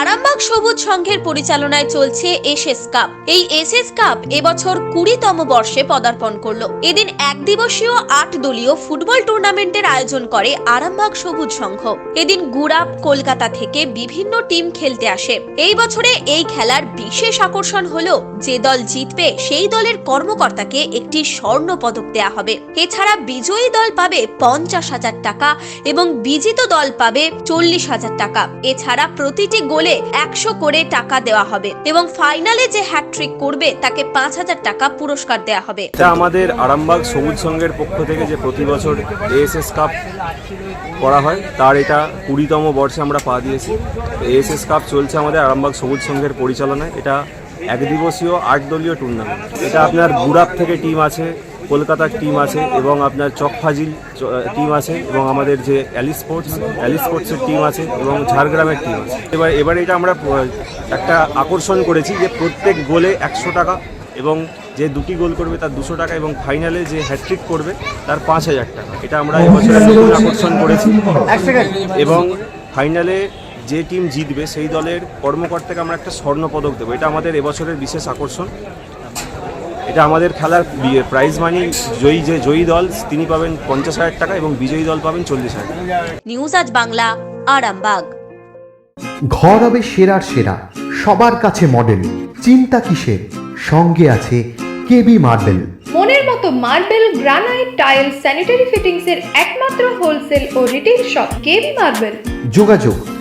আরামবাগ সবুজ সংঘের পরিচালনায় চলছে এসএস কাপ। এই এসএস কাপ এবছর কুড়িতম বর্ষে পদার্পণ করল। এদিন এক দিবসীয় আট দলীয় ফুটবল টুর্নামেন্টের আয়োজন করে আরামবাগ সবুজ সংঘ। এদিন গুড়াপ কলকাতা থেকে বিভিন্ন টিম খেলতে আসে। এই বছরে এই খেলার বিশেষ আকর্ষণ হলো, যে দল জিতবে সেই দলের কর্মকর্তাকে একটি স্বর্ণ পদক দেয়া হবে। এছাড়া বিজয়ী দল পাবে পঞ্চাশ হাজার টাকা এবং বিজিত দল পাবে চল্লিশ হাজার টাকা। এছাড়া প্রতিটি গোলে একশো করে টাকা দেওয়া হবে এবং ফাইনালে যে হ্যাটট্রিক করবে, তাকে পাঁচ হাজার টাকা পুরস্কার দেওয়া হবে। এটা আমাদের আরামবাগ সবুজ সংঘের পক্ষ থেকে যে প্রতি বছর এএসএস কাপ করা হয়, তার এটা কুড়িতম বর্ষে আমরা পা দিয়েছি। এএসএস কাপ চলছে আমাদের আরামবাগ সবুজ সংঘের পরিচালনায়। এটা এক দিবসীয় আট দলীয় টুর্নামেন্ট এটা আপনার বুড়াপ থেকে টিম আছে কলকাতার টিম আছে এবং আপনার চকফাজিল টিম আছে এবং আমাদের যে অ্যালি স্পোর্টস অ্যালি স্পোর্টসের টিম আছে এবং ঝাড়গ্রামের টিম আছে। এবার এবার এটা আমরা একটা আকর্ষণ করেছি যে প্রত্যেক গোলে একশো টাকা এবং যে দুটি গোল করবে তার দুশো টাকা এবং ফাইনালে যে হ্যাট্রিক করবে তার পাঁচ হাজার টাকা। এটা আমরা এবছর নতুন আকর্ষণ করেছি। এবং ফাইনালে যে টিম জিতবে সেই দলের কর্মকর্তাকে আমরা একটা স্বর্ণ পদক দেবো। এটা আমাদের এবছরের বিশেষ আকর্ষণ। এটা আমাদের খেলার প্রাইজ মানি জয়ী যে জয়ী দল তিনি পাবেন পঞ্চাশ হাজার টাকা এবং বিজয়ী দল পাবেন চল্লিশ হাজার টাকা। নিউজ আজ বাংলা আরামবাগ। ঘর হবে সেরার সেরা সবার কাছে মডেল চিন্তা কিসের? সঙ্গে আছে কেবি মার্বেল মনের মতো marble granite tile sanitary fittings এর একমাত্র হোলসেল ও রিটেল শপ কেবি মার্বেল যোগাযোগ